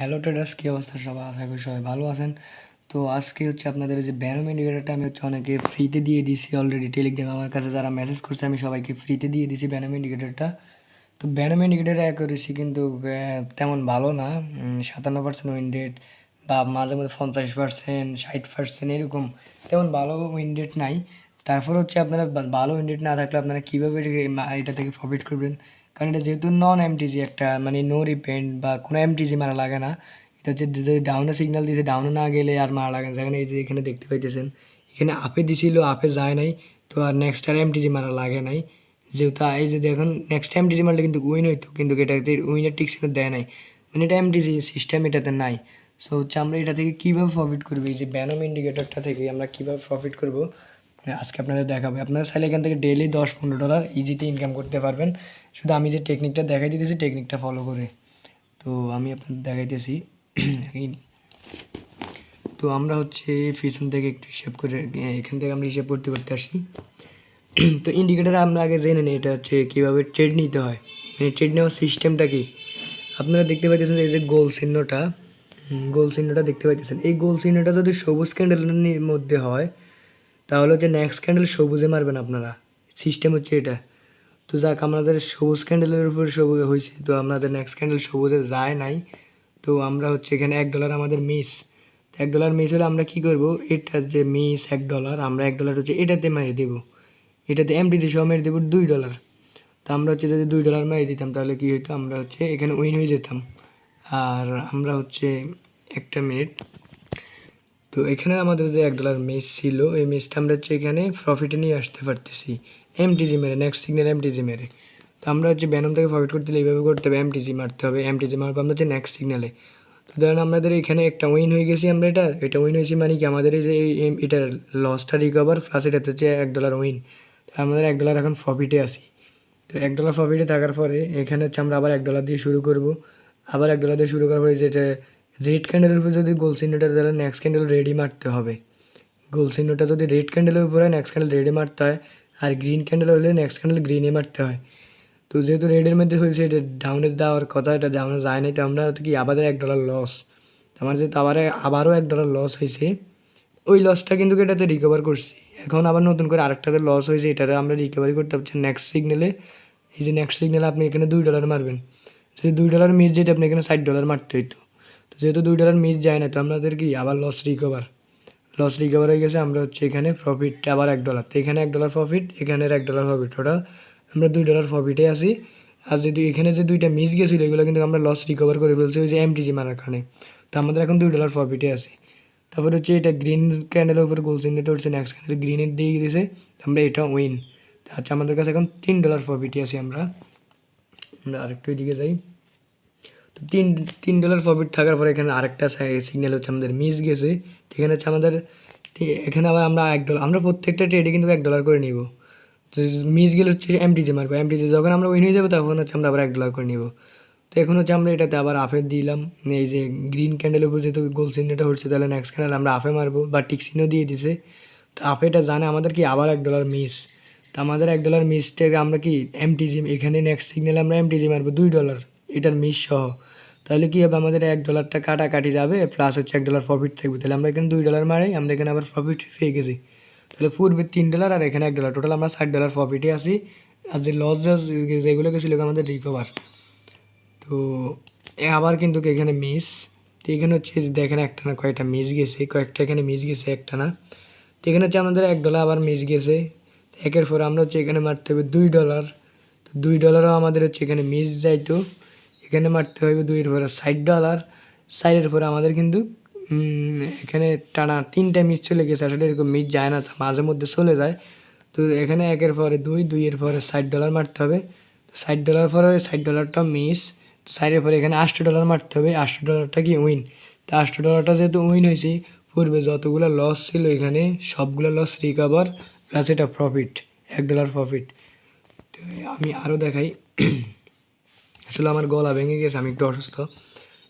Hello traders কী অবস্থা সবাই আশা করি সবাই ভালো আছেন। তো আজকে হচ্ছে আপনাদের যে ব্যানোম ইন্ডিকেটারটা আমি হচ্ছে অনেকে ফ্রিতে দিয়ে দিছি অলরেডি টেলিগ্রাম আমার কাছে যারা মেসেজ করছে, আমি সবাইকে ফ্রিতে দিয়ে দিছি ব্যানোম ইন্ডিকেটারটা তো ব্যানোম ইন্ডিকেটার অ্যাকুরেসি কিন্তু তেমন ভালো না। সাতান্ন পার্সেন্ট উইন বা মাঝে মাঝে পঞ্চাশ পার্সেন্ট ষাট পার্সেন্ট এরকম তেমন ভালো উইন নাই। তারপর হচ্ছে আপনারা ভালো উইন রেট না থাকলে আপনারা কীভাবে এটা থেকে প্রফিট করবেন? কারণ এটা যেহেতু নন এমটিজি একটা মানে নো রিপেন্ড বা কোনো এমটিজি মারা লাগে না। এটা হচ্ছে যে ডাউনে সিগন্যাল দিয়েছে ডাউনে না গেলে আর মারা লাগে না। যেখানে এই যে এখানে দেখতে পাইতেছেন, এখানে আপে দিছিল আপে যায় নাই, তো আর নেক্সট আর এমটিজি মারা লাগে নাই। যেহেতু এই যে দেখুন নেক্সট এমটিজি মারলে কিন্তু উইন হইতো, কিন্তু এটাতে উইনের টিক্সিনে দেয় নাই। মানে এটা এমটিজি সিস্টেম এটাতে নাই। সো হচ্ছে আমরা এটা থেকে কীভাবে প্রফিট করব? এই যে ব্যানম ইন্ডিকেটরটা থেকে আমরা কীভাবে প্রফিট করব? আজকে আপনাদের দেখাবো। আপনারা চাইলে এখান থেকে ডেলি দশ পনেরো ডলার ইজিতে ইনকাম করতে পারবেন। শুধু আমি যে টেকনিকটা দেখাই দিতেছি টেকনিকটা ফলো করে। তো আমি আপনাদের দেখাইতেছি তো আমরা হচ্ছে পিছন থেকে একটু হিসাব করে এখান থেকে আমরা হিসাব করতে করতে আসি। তো ইন্ডিকেটার আমরা আগে জেনে নিই, এটা হচ্ছে কীভাবে ট্রেড নিতে হয়। মানে ট্রেড নেওয়ার সিস্টেমটা কী? আপনারা দেখতে পাইতেছেন এই যে গোল চিহ্নটা গোল চিহ্নটা দেখতে পাইতেছেন। এই গোল চিহ্নটা যদি সবুজ ক্যান্ডেলের মধ্যে হয় তাহলে হচ্ছে নেক্সট ক্যান্ডেল সবুজে মারবেন আপনারা। সিস্টেম হচ্ছে এটা। তো যাক, আমাদের সবুজ ক্যান্ডেলের উপর সবুজ হয়েছে। তো আমাদের নেক্সট ক্যান্ডেল সবুজে যায় নাই। তো আমরা হচ্ছে এখানে এক ডলার আমাদের মিস তো এক ডলার মিস হলে আমরা কি করব? এটা যে মিস এক ডলার আমরা এক ডলার হচ্ছে এটাতে মেরে দেবো। এটাতে এমডিতে সহ মেরে দেবো দুই ডলার তো আমরা হচ্ছে যদি দুই ডলার মেরে দিতাম, তাহলে কি হতো আমরা হচ্ছে এখানে উইন হয়ে যেতাম। আর আমরা হচ্ছে একটা মিনিট তো এখানে আমাদের যে এক ডলার মেস ছিল, এই মেসটা আমরা হচ্ছে এখানে প্রফিটে নিয়ে আসতে পারতেছি। এমটিজি মেরে নেক্সট সিগন্যাল এমটিজি মেরে। তো আমরা হচ্ছে ব্যানম থেকে প্রফিট করতে হলে এইভাবে করতে হবে এমটিজি মারতে হবে এমটিজি মারবো আমরা হচ্ছে নেক্সট সিগন্যালে তো ধরেন আমাদের এখানে একটা উইন হয়ে গেছি আমরা এটা এটা উইন হয়েছি মানে কি আমাদের এই যে এটার লসটা রিকভার প্লাস এটাতে হচ্ছে এক ডলার উইন তো আমাদের এক ডলার এখন প্রফিটে আসি তো এক ডলার প্রফিটে থাকার পরে এখানে হচ্ছে আমরা আবার এক ডলার দিয়ে শুরু করব। আবার এক ডলার দিয়ে শুরু করার পরে যেটা রেড ক্যান্ডেলের উপরে যদি গোল চিহ্নটা তাহলে নেক্সট ক্যান্ডেল রেডি মারতে হবে। গোল চিহ্নটা যদি রেড ক্যান্ডেলের উপরে নেক্সট ক্যান্ডেল রেডি মারতে হয়, আর গ্রিন ক্যান্ডেল হলে নেক্সট ক্যান্ডেল গ্রিনে মারতে হয়। তো যেহেতু রেডের মধ্যে হয়েছে, এটা ডাউনে দেওয়ার কথা, এটা ডাউনে যায় নাই, তো আমরা কি আবার এক ডলার লস আমার যেহেতু আবার, আবারও এক ডলার লস হয়েছে, ওই লসটা কিন্তু এটাতে রিকভার করছি। এখন আবার নতুন করে আরেকটাতে লস হয়েছে, এটাতে আমরা রিকভারি করতে পারছি। নেক্সট সিগনালে এই যে নেক্সট সিগনালে আপনি এখানে দুই ডলার মারবেন। যদি দুই ডলার মিস যেতে আপনি এখানে ষাট ডলার মারতে হইতো। যেহেতু দুই ডলার মিস যায় না, তো আপনাদের কি আবার লস রিকভার লস রিকভার হয়ে গেছে, আমরা হচ্ছে এখানে প্রফিট আবার এক ডলার তো এখানে এক ডলার প্রফিট এখানের এক ডলার প্রফিট টোটাল আমরা দুই ডলার প্রফিটে আসি আর যদি এখানে যে দুইটা মিস গেছিল, এগুলো কিন্তু আমরা লস রিকভার করে ফেলছি ওই যে এমটিজি মারার কারণে। তো আমাদের এখন দুই ডলার প্রফিটে আসি তারপরে হচ্ছে এটা গ্রিন ক্যান্ডেলের উপর গোল চিহ্নটা উঠছে নেক্সট ক্যান্ডেল গ্রিনের দিয়ে দিয়েছে আমরা এটা উইন আচ্ছা আমাদের কাছে এখন তিন ডলার প্রফিটে আছি আমরা। আমরা আরেকটু এদিকে যাই। তো তিন তিন ডলার প্রফিট থাকার পরে এখানে আরেকটা সিগন্যাল হচ্ছে আমাদের মিস গেছে। এখানে হচ্ছে আমাদের এখানে আবার আমরা এক ডলার আমরা প্রত্যেকটা ট্রেডে কিন্তু এক ডলার করে নিব। মিস গেলে হচ্ছে এমটিজি মারবো। এমটিজি যখন আমরা উইন হয়ে যাব, তখন হচ্ছে আমরা আবার এক ডলার করে নিব। তো এখন হচ্ছে আমরা এটাতে আবার আফে দিলাম। এই যে গ্রিন ক্যান্ডেলের উপর যেহেতু গোল চিহ্নটা হচ্ছে, তাহলে নেক্সট ক্যান্ডেল আমরা আফে মারবো বা টিক চিহ্ন দিয়ে দিছে। তো আফেটা জানে আমাদের কি আবার এক ডলার মিস তো আমাদের এক ডলার মিসটাকে আমরা কি এমটিজি এখানে নেক্সট সিগন্যালে আমরা এমটিজি মারবো, দুই ডলার এটার মিস সহ তাহলে কী হবে? আমাদের এক ডলারটা কাটাকাটি যাবে প্লাস হচ্ছে এক ডলার প্রফিট থাকবে। তাহলে আমরা এখানে দুই ডলার মারাই, আমরা এখানে আবার প্রফিট পেয়ে গেছি। তাহলে পূর্বে তিন ডলার আর এখানে এক ডলার টোটাল আমরা ষাট ডলার প্রফিটে আসি আর যে লস যেগুলো গেছিল আমাদের রিকভার তো আবার কিন্তু এখানে মিস তো এখানে হচ্ছে দেখেন একটা না কয়েকটা মিস গেছে, কয়েকটা এখানে মিস গেছে, একটা না। তো এখানে হচ্ছে আমাদের এক ডলার আবার মিস গেছে। একের পর আমরা হচ্ছে এখানে মারতে হবে দুই ডলার তো দুই ডলারও আমাদের হচ্ছে এখানে মিস যাইতো। এখানে মারতে হবে দুইয়ের পরে ষাট ডলার সাইডের পরে আমাদের কিন্তু এখানে টানা তিনটা মিস চলে গেছে, আসলে এরকম মিস যায় না মাঝে মধ্যে চলে যায়। তো এখানে একের পরে দুই, দুইয়ের পরে ষাট ডলার মারতে হবে। তো ষাট ডলার পরে ষাট ডলারটা মিস সাইডের পরে এখানে আটশো ডলার মারতে হবে আটশো ডলারটা কি উইন তো আটশো ডলারটা যেহেতু উইন হয়েছে, পূর্বে যতগুলো লস ছিল এখানে সবগুলো লস রিকভার প্লাস এটা প্রফিট এক ডলার প্রফিট তো আমি আরও দেখাই। আসলে আমার গলা ভেঙে গেছে, আমি একটু অসুস্থ।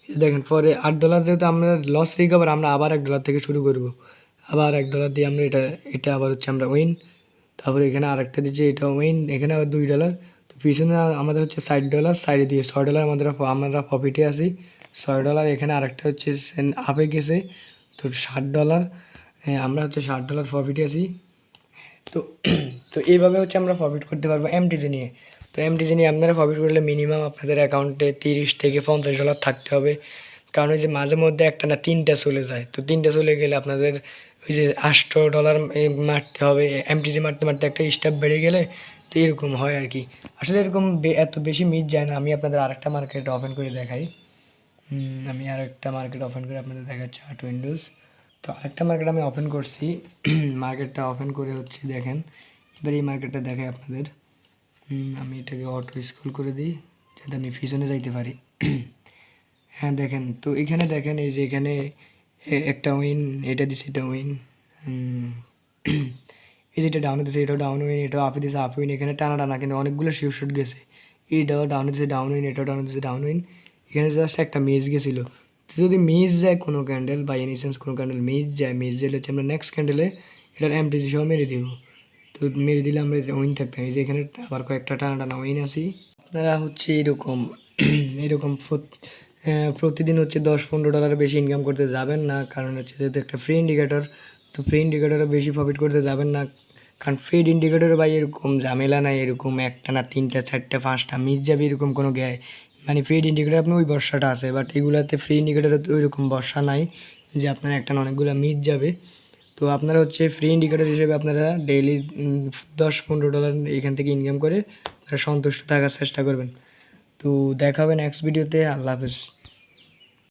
দেখেন, পরে আট ডলার যেহেতু আমরা লস রিকভার আমরা আবার এক ডলার থেকে শুরু করব। আবার এক ডলার দিয়ে আমরা এটা এটা আবার হচ্ছে আমরা উইন তারপরে এখানে আরেকটা দিচ্ছি, এটা উইন এখানে আবার দুই ডলার তো পিছনে আমাদের হচ্ছে ষাট ডলার সাইডে দিয়ে ছয় ডলার আমাদের আমরা প্রফিটে আসি ছয় ডলার এখানে আরেকটা হচ্ছে আপে গেছে। তো ষাট ডলার আমরা হচ্ছে ষাট ডলার প্রফিটে আসি তো তো এইভাবে হচ্ছে আমরা প্রফিট করতে পারব এমটিজি নিয়ে। তো এমটিজি নিয়ে আপনারা প্রফিট করলে মিনিমাম আপনাদের অ্যাকাউন্টে তিরিশ থেকে পঞ্চাশ ডলার থাকতে হবে। কারণ ওই যে মাঝে মধ্যে একটা না তিনটা চলে যায়। তো তিনটা চলে গেলে আপনাদের ওই যে আটশো ডলার মারতে হবে এমটিজি মারতে মারতে একটা স্টাফ বেড়ে গেলে তো এরকম হয় আর কি। আসলে এরকম এত বেশি মিট যায় না। আমি আপনাদের আরেকটা মার্কেট ওপেন করে দেখাই। আমি আরেকটা মার্কেট ওপেন করে আপনাদের দেখাচ্ছি আট উইন্ডোজ তো আরেকটা মার্কেট আমি ওপেন করছি। মার্কেটটা ওপেন করে হচ্ছে দেখেন। এবার এই মার্কেটটা দেখাই আপনাদের। আমি এটাকে অটো স্কুল করে দিই, যাতে আমি পিছনে যাইতে পারি। হ্যাঁ দেখেন, তো এখানে দেখেন, এই যে এখানে একটা উইন এটা দিছে, এটা উইন এই যে এটা ডাউনে দিছে এটাও ডাউন উইন এটাও আপে দিছে আপ উইন এখানে টানা টানা, কিন্তু অনেকগুলো শিওর শুট গেছে। এইটাও ডাউনে দিছে ডাউন উইন এটাও ডাউনে দিছে ডাউন উইন এখানে জাস্ট একটা মেজ গেছিল। যদি মেজ যায় কোনো ক্যান্ডেল বা এনি সেন্স কোনো ক্যান্ডেল মেজ যায় মেজ গেলে হচ্ছে আমরা নেক্সট ক্যান্ডেলে এটার এমটিজি সহ মেরে দিব। তো মেরে দিলে আমরা উইন থাকতাম এই যে এখানে আবার কয়েকটা টানা টানা উইন আছি। আপনারা হচ্ছে এরকম এরকম প্রতিদিন হচ্ছে দশ পনেরো ডলার বেশি ইনকাম করতে যাবেন না, কারণ হচ্ছে যেহেতু একটা ফ্রি ইন্ডিকেটর তো ফ্রি ইন্ডিকেটরে বেশি প্রফিট করতে যাবেন না। কারণ ফেড ইন্ডিকেটরে ভাই এরকম ঝামেলা নাই, এরকম একটা না তিনটা, চারটা, পাঁচটা মিস যাবে এরকম কোনো গ্যায় মানে ফেড ইন্ডিকেটর আপনি ওই বর্ষাটা আছে বাট এগুলাতে ফ্রি ইন্ডিকেটরে ওইরকম বর্ষা নাই, যে আপনার একটা অনেকগুলো মিস যাবে তো আপনারা হচ্ছে ফ্রি ইন্ডিকেটর হিসেবে আপনারা ডেইলি দশ পনেরো ডলার এখান থেকে ইনকাম করে সন্তুষ্ট থাকার চেষ্টা করবেন। তো দেখাবেন নেক্সট ভিডিওতে আল্লাহ হাফেজ।